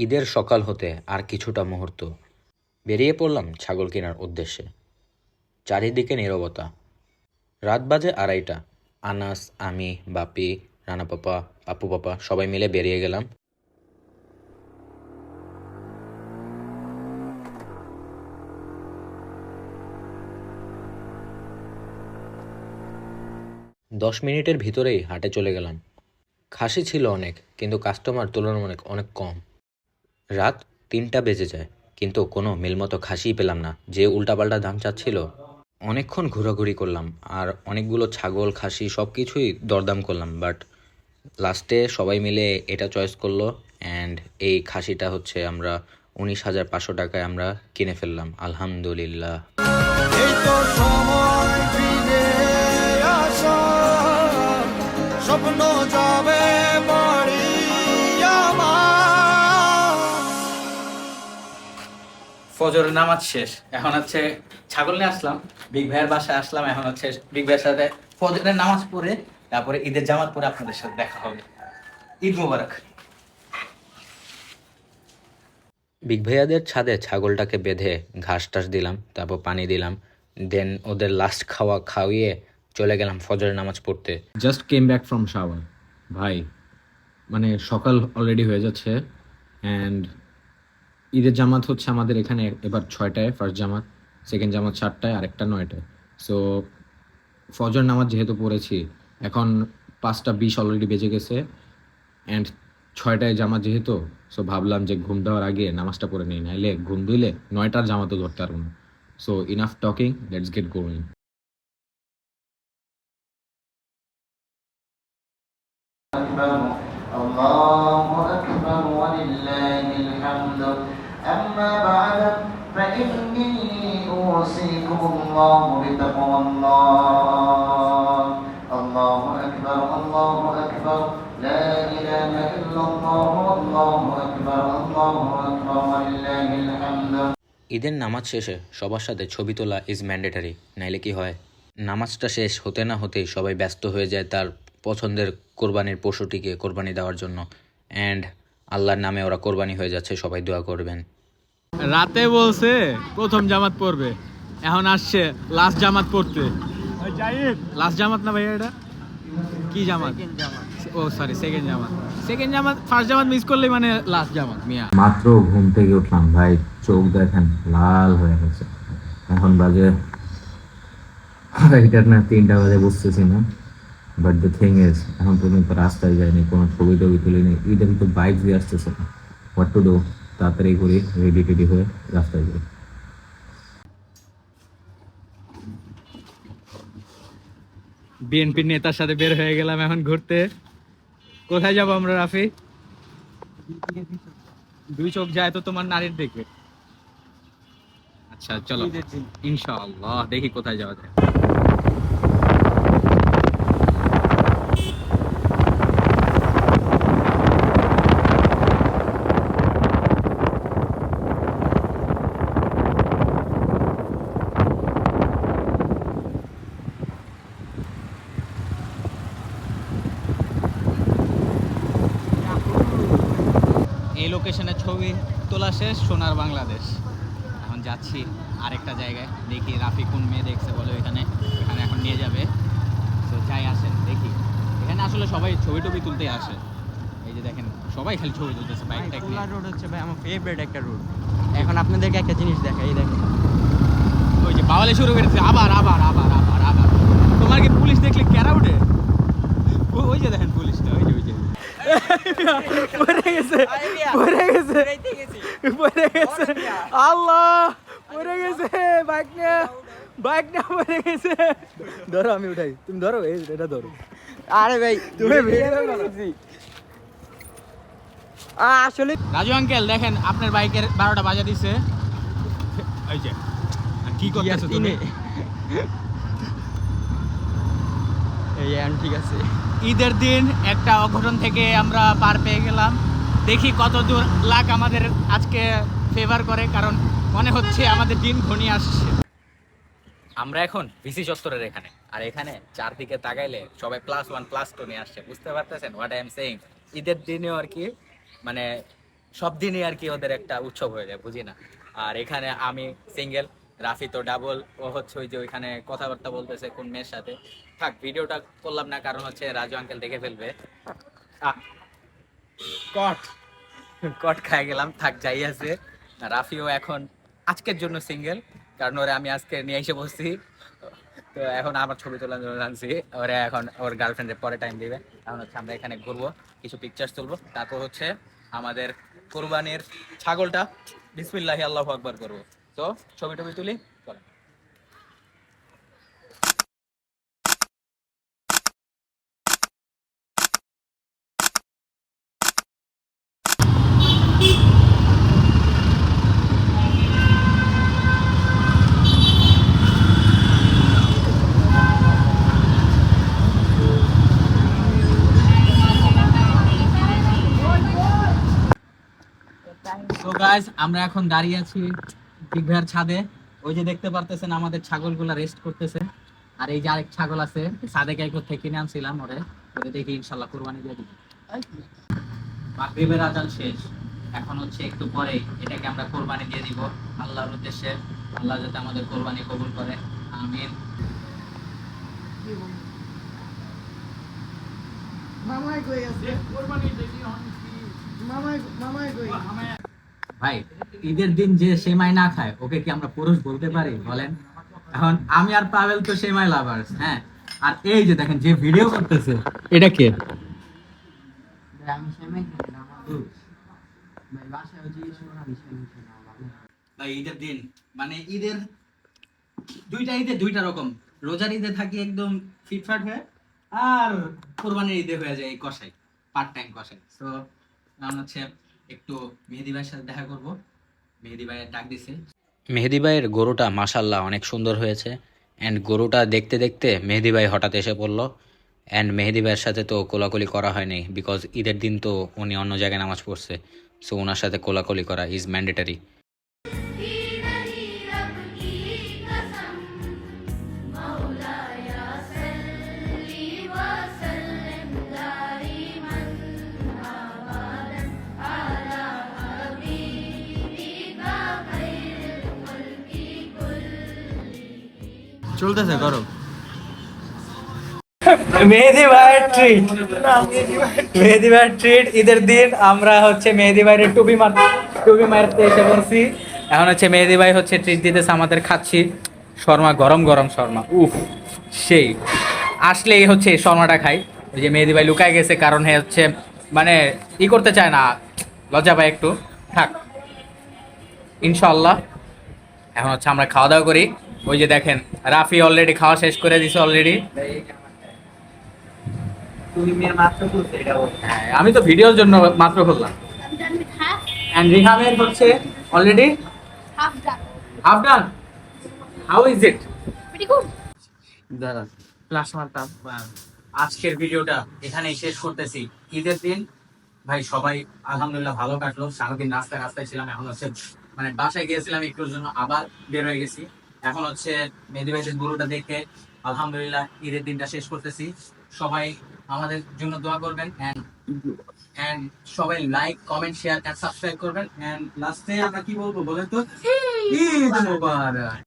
ঈদের সকাল হতে আর কিছুটা মুহূর্ত। বেরিয়ে পড়লাম ছাগল কেনার উদ্দেশ্যে। চারিদিকে নীরবতা। রাত বাজে আড়াইটা। আনাস, আমি, বাপি রানা পাপা পাপু পাপা সবাই মিলে বেরিয়ে গেলাম। দশ মিনিটের ভিতরেই হাটে চলে গেলাম। খাসি ছিল অনেক, কিন্তু কাস্টমার তুলনামূলক অনেক কম। রাত তিনটা বেজে যায়, কিন্তু কোনো মিলমতো খাসিই পেলাম না, যে উল্টাপাল্টা দাম চাচ্ছিল। অনেকক্ষণ ঘোরাঘুরি করলাম, আর অনেকগুলো ছাগল, খাসি সব কিছুই দরদাম করলাম বাট লাস্টে সবাই মিলে এটা চয়েস করল অ্যান্ড এই খাসিটা হচ্ছে আমরা উনিশ হাজার পাঁচশো টাকায় আমরা কিনে ফেললাম, আলহামদুলিল্লাহ। স্বপ্ন যাবে ফজরের নামাজ শেষ। এখন হচ্ছে ছাগল নিয়ে আসলাম বিগ ভাইয়ের বাসায় আসলাম এখন হচ্ছে বিগ ভাইয়ের সাথে ফজরের নামাজ পড়ে তারপরে ঈদের জামাত পরে আপনাদের সাথে দেখা হবে। ঈদ মোবারক। বিগ ভাইয়াদের ছাদে ছাগলটাকে বেঁধে ঘাস টাস দিলাম তারপর পানি দিলাম দেন ওদের লাস্ট খাওয়া খাওয়িয়ে চলে গেলাম ফজরের নামাজ পড়তে। Just came back from shower ভাই মানে সকাল অলরেডি হয়ে যাচ্ছে অ্যান্ড ঈদের জামাত হচ্ছে আমাদের এখানে এবার ছয়টায় ফার্স্ট জামাত সেকেন্ড জামাত চারটায় আরেকটা নয়টায় সো ফজর নামাজ যেহেতু পড়েছি এখন পাঁচটা বিশ অলরেডি বেজে গেছে অ্যান্ড ছয়টায় জামাত যেহেতু সো ভাবলাম যে ঘুম দেওয়ার আগে নামাজটা পড়ে নিই নাইলে ঘুম দিলে নয়টার জামাতও ধরতে পারবো না so enough talking let's get going الله أكبر ولله الحمد أما بعد فإني أوصيكم الله بتقوى الله الله أكبر الله أكبر لا إله إلا الله الله أكبر الله أكبر ولله الحمد ঈদের নামাজ শেষে সবার সাথে ছবি তোলা ইজ ম্যান্ডেটারি নাইলে কি হয় নামাজটা শেষ হতে না হতেই সবাই ব্যস্ত হয়ে যায় তার পছন্দের কোরবানির পশুটিকে কোরবানি দেওয়ার জন্য অ্যান্ড আল্লাহর নামে ওরা কোরবানি হয়ে যাচ্ছে সবাই দোয়া করবেন। রাতে বলছে প্রথম জামাত পড়বে। এখন আসছে লাস্ট জামাত পড়তে। লাস্ট জামাত না ভাইয়া এটা? কি জামাত? ও সরি সেকেন্ড জামাত। সেকেন্ড জামাত ফার্স্ট জামাত মিস করলে মানে লাস্ট জামাত মিয়া। মাত্র ঘুম থেকে উঠলাম ভাই চোখ দেখেন লাল হয়ে গেছে। এখন বাজে আড়াইটার না তিনটা বাজে বুঝতেছি না। বাট দ্য থিং ইজ এখন পর্যন্ত রাস্তায় যায়নি কোনো ছবি টবি তুলিনি ঈদের তো বাইক দিয়ে আসতেছে না। হোয়াট টু ডু তাড়াতাড়ি করি রেডি টেডি হয়ে রাস্তায় যাই। বিএনপির নেতার সাথে বের হয়ে গেলাম এখন ঘুরতে। কোথায় যাব আমরা রাফি? দুই চোখ যায় তো তোমার নারীর দিকে। আচ্ছা চলো। ইনশাআল্লাহ দেখি কোথায় যাওয়া যায়। এই লোকেশনে ছবি তোলা শেষ সোনার বাংলাদেশ। এখন যাচ্ছি আরেকটা জায়গায়। দেখি রাফি কোন মেয়ে দেখছে বলে এখানে। এখানে এখন নিয়ে যাবে। তো যাই আসেন দেখি। এখানে আসলে সবাই ছবি টবি তুলতে আসে। এই যে দেখেন সবাই খালি ছবি তুলতেছে বাইকটা রোড হচ্ছে ভাই আমার ফেভারিট একটা রোড এখন আপনাদেরকে একটা জিনিস দেখাই এই দেখেন। ওই যে বাওয়ালে শুরু করেছে আবার আবার আবার আবার আবার তোমার কি পুলিশ দেখলে কেরা উঠে ও- ওই যে দেখেন পুলিশটা ওই যে ওই যে পড়ে গেছে। পড়ে গেছে। আল্লাহ পড়ে গেছে বাইক নিয়ে বাইক নিয়ে পড়ে গেছে। ধরো আমি উঠাই। তুমি ধরো এই এটা ধরো। আরে ভাই তুমি আসলে রাজু আঙ্কেল দেখেন আপনার বাইকের বারোটা বাজা দিছে। ওই যে আর কি করতেছো তুমি? এই ঠিক আছে। ঈদের দিন একটা অঘটন থেকে আমরা পার পেয়ে গেলাম। দেখি কত দূর লাখ আমাদের আজকে ফেভার করে, কারণ মনে হচ্ছে আমাদের দিন ঘনিয়ে আসছে। আমরা এখন ভিসি চত্বরের এখানে, আর এখানে চারদিকে তাকাইলে সবাই প্লাস ওয়ান প্লাস টু নিয়ে আসছে। বুঝতে পারতেছেন হোয়াট আই এম সেইং ঈদের দিনেও আর কি মানে সব দিনই আর কি ওদের একটা উৎসব হয়ে যায় বুঝি না আর এখানে আমি সিঙ্গেল রাফি তো ডাবল ও হচ্ছে ওই যে ওইখানে কথাবার্তা বলতেছে কোন মেয়ের সাথে। থাক ভিডিওটা করলাম না, কারণ হচ্ছে রাজু আঙ্কেল দেখে ফেলবে। কট। কট খাই গেলাম, থাক, যাই আছে। রাফিও এখন আজকের জন্য সিঙ্গেল কারণ ওরে আমি আজকে নিয়ে এসে বসছি। তো এখন আমার ছবি তোলার জন্য আনছি। ওরা এখন ওর গার্লফ্রেন্ডের পরে টাইম দিবে। এখন হচ্ছে আমরা এখানে ঘুরবো, কিছু পিকচার্স তুলবো। তারপর হচ্ছে আমাদের কোরবানির ছাগলটা বিসমিল্লাহি আল্লাহ আকবার করব। তো ছবি টবি তুলি। গাইস আমরা এখন দাঁড়িয়ে আছি দিঘার ছাদে। ওই যে দেখতে পারতেছেন আমাদের ছাগলগুলা রেস্ট করতেছে। আর এই যে আরেক ছাগল আছে ছাদে গাইকো থেকে কিনে আনছিলাম ওরে। ওরে দেখি ইনশাল্লাহ কুরবানি দিয়ে দিব। মাগরিবের আজান শেষ। এখন হচ্ছে একটু পরে এটাকে আমরা কোরবানি দিয়ে দিব। আল্লাহর উদ্দেশ্যে। আল্লাহ যাতে আমাদের কোরবানি কবুল করে। আমিন। মামাই কই আছে? মামাই মামাই কই? ভাই ঈদের দিন যে সেমাই না খায় ওকে কি আমরা পুরুষ বলতে পারি? বলেন। এখন আমি আর পাবেল তো সেমাই লাভার্স হ্যাঁ? আর এই যে দেখেন যে ভিডিও করতেছে। এটা কে? ভাই ঈদের দিন মানে ঈদের দুইটা ঈদে দুইটা রকম। রোজার ঈদে থাকি একদম ফিটফাট হয়ে আর কোরবানির ঈদে হয়ে যায় এই কষাই পার্ট টাইম কষাই তো হচ্ছে একটু মেহেদি ভাইয়ের সাথে দেখা করব। মেহেদি ভাইয়ের ডাক দিছে। মেহেদি ভাইয়ের গরুটা মাসাল্লাহ অনেক সুন্দর হয়েছে। অ্যান্ড গরুটা দেখতে দেখতে মেহেদি ভাই হঠাৎ এসে পড়ল। অ্যান্ড মেহেদি ভাইয়ের সাথে তো কোলাকুলি করা হয়নি বিকজ ঈদের দিন তো উনি অন্য জায়গায় নামাজ পড়ছে। সো ওনার সাথে কোলাকুলি করা ইজ ম্যান্ডেটারি চলতেছে, করো। মেহেদি ভাইয়ের ট্রিট মেহেদি ভাইয়ের ট্রিট ঈদের দিন আমরা হচ্ছে মেহেদি ভাইয়ের টুপি মার টুপি মারতে এসে পড়ছি। এখন হচ্ছে মেহেদি ভাই হচ্ছে ট্রিট দিতেছে আমাদের, খাচ্ছি। শর্মা, গরম গরম শর্মা। উফ, সেই। আসলেই হচ্ছে শর্মাটা খাই। ওই যে মেহেদি ভাই লুকায় গেছে, কারণ হচ্ছে মানে ই করতে চায় না। লজ্জা পায় একটু। থাক। ইনশাল্লাহ এখন হচ্ছে আমরা খাওয়া দাওয়া করি। ওই যে দেখেন রাফি অলরেডি খাওয়া শেষ করে দিছে অলরেডি হ্যাঁ, আমি তো ভিডিওর জন্য মাত্র রিহামের হচ্ছে already half done how is it. মারতাম আজকের ভিডিওটা এখানেই শেষ করতেছি। ঈদের দিন ভাই সবাই আলহামদুলিল্লাহ ভালো কাটলো। সারাদিন রাস্তায় রাস্তায় ছিলাম এখন হচ্ছে মানে বাসায় গিয়েছিলাম একটুর জন্য আবার বের হয়ে গেছি। এখন হচ্ছে মেহেদি ভাইদের গুরুটা দেখে আলহামদুলিল্লাহ ঈদের দিনটা শেষ করতেছি। সবাই আমাদের জন্য দোয়া করবেন এন্ড সবাই লাইক কমেন্ট শেয়ার সাবস্ক্রাইব করবেন। এন্ড লাস্টে আমরা কি বলব বলেন তো? ঈদ মোবারক।